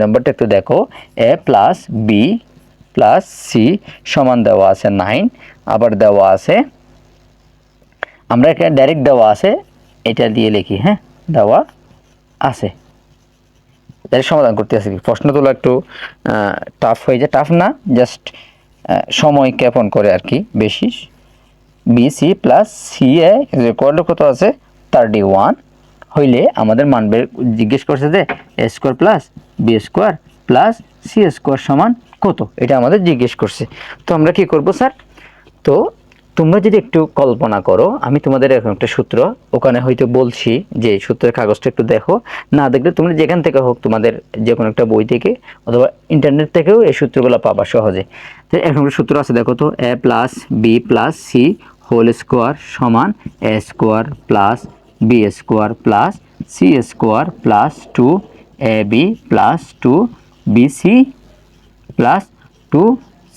নাম্বারটা একটু দেখো। A plus b plus c সমান দেওয়া আছে নাইন আবার দেওয়া আছে, আমরা এখানে ডাইরেক্ট দেওয়া আছে, এটা দিয়ে লিখি হ্যাঁ? দেওয়া আছে। এর সমাধান করতে কি প্রশ্ন তোলা একটু টাফ হয়ে যায়। টাফ না জাস্ট সময় জ্ঞাপন করে আর কি, বেশি। B c plus c a কোয়ার্ড কত আছে? থার্টি ওয়ান হইলে আমাদের মান বের, জিজ্ঞেস করছে যে a square plus b square plus c square সমান কত? এটা আমাদের জিজ্ঞেস করছে। তো আমরা কি করব, স্যার? তো তোমরা যদি একটু কল্পনা করো, আমি তোমাদের এরকম একটা সূত্র ওখানে হয়তো বলছি যে সূত্রের কাগজটা একটু দেখো। না দেখলে তোমরা যেখান থেকে হোক তোমাদের যে কোনো একটা বই থেকে অথবা ইন্টারনেট থেকেও এই সূত্রগুলো পাবা সহজে। তো একটা সূত্র আছে, দেখো তো, a plus b plus c whole square সমান a square plus b square plus c square plus two a b plus two b c plus two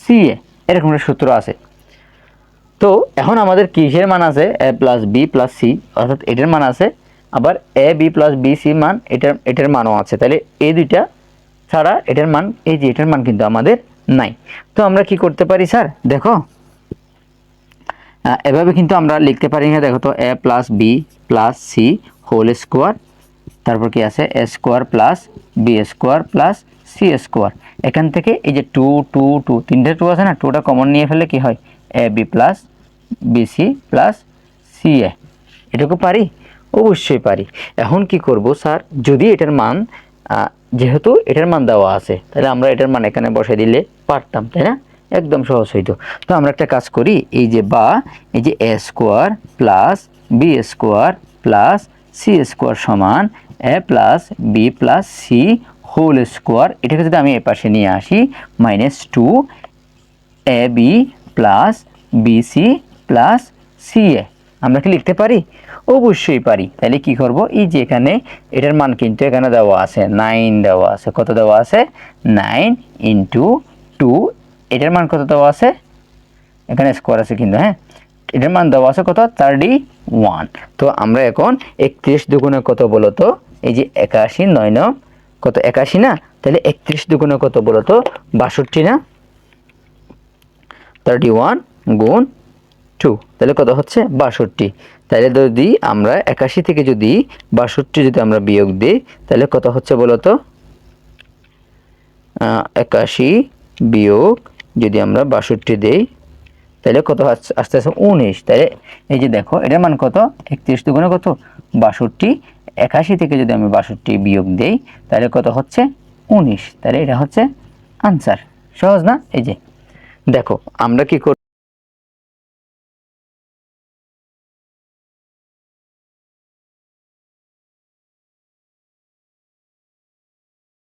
c a এরকম একটা সূত্র আছে। তো এখন আমাদের কিসের মান আছে? A plus b plus c অর্থাৎ এটার মান আছে। আবার a b plus b c মান, এটার এটার মানও আছে। তাহলে এই দুইটা ছাড়া এটার মান, এই যে এটার মান কিন্তু আমাদের নাই। তো আমরা কি করতে পারি, স্যার? দেখো। এভাবে কিন্তু আমরা লিখতে পারি না। দেখো তো a plus b plus c whole square তারপর কি আছে? A square plus b square plus c square এখান থেকে এই যে টু টু টু তিনটে টু আছে না টুটা কমন নিয়ে ফেলে কি হয়? A b plus b c plus c a এটুকু পারি? অবশ্যই পারি। এখন কি করব স্যার? যদি এটার মান যেহেতু এটার মান দেওয়া আছে, তাহলে আমরা এটার মান এখানে বসে দিলে পারতাম, তাই না? একদম সহজ হইতো। তো আমরা একটা কাজ করি, এই যে বা, এই যে a square plus b square plus c square সমান a plus b plus c whole square এটাকে যদি আমি এ পাশে নিয়ে আসি minus two a b plus b c plus c a. আমরা কি লিখতে পারি? অবশ্যই পারি। তাহলে কি করব? এই যে এখানে এটার মান কিন্তু এখানে দেওয়া আছে নাইন দেওয়া আছে। কত দেওয়া আছে? নাইন ইন্টু টু এটার মান কত দেওয়া আছে? এখানে স্কোয়ার আছে কিন্তু হ্যাঁ? এটার মান দেওয়া আছে কত? থার্টি ওয়ান তো আমরা এখন একত্রিশ দুগুণে কত বলো তো? এই যে একাশি, নয় নয় কত একাশি না? তাহলে একত্রিশ দুগুণে কত বলো তো? বাষট্টি না? থার্টি ওয়ান গুণ টু তাহলে কত হচ্ছে? বাষট্টি। তাহলে যদি আমরা একাশি থেকে যদি বাষট্টি যদি আমরা বিয়োগ দিই, তাহলে কত হচ্ছে বলো তো? একাশি বিয়োগ যদি আমরা বাষট্টি দেই তাহলে কত আসতে আস্তে উনিশ। তাহলে এই যে দেখো, এটার মান কত? একত্রিশ দুগুণে কত? বাষট্টি। একাশি থেকে যদি আমি বাষট্টি বিয়োগ দেই, তাহলে কত হচ্ছে? উনিশ। তাহলে এটা হচ্ছে আনসার সহজ না? এই যে দেখো, আমরা কি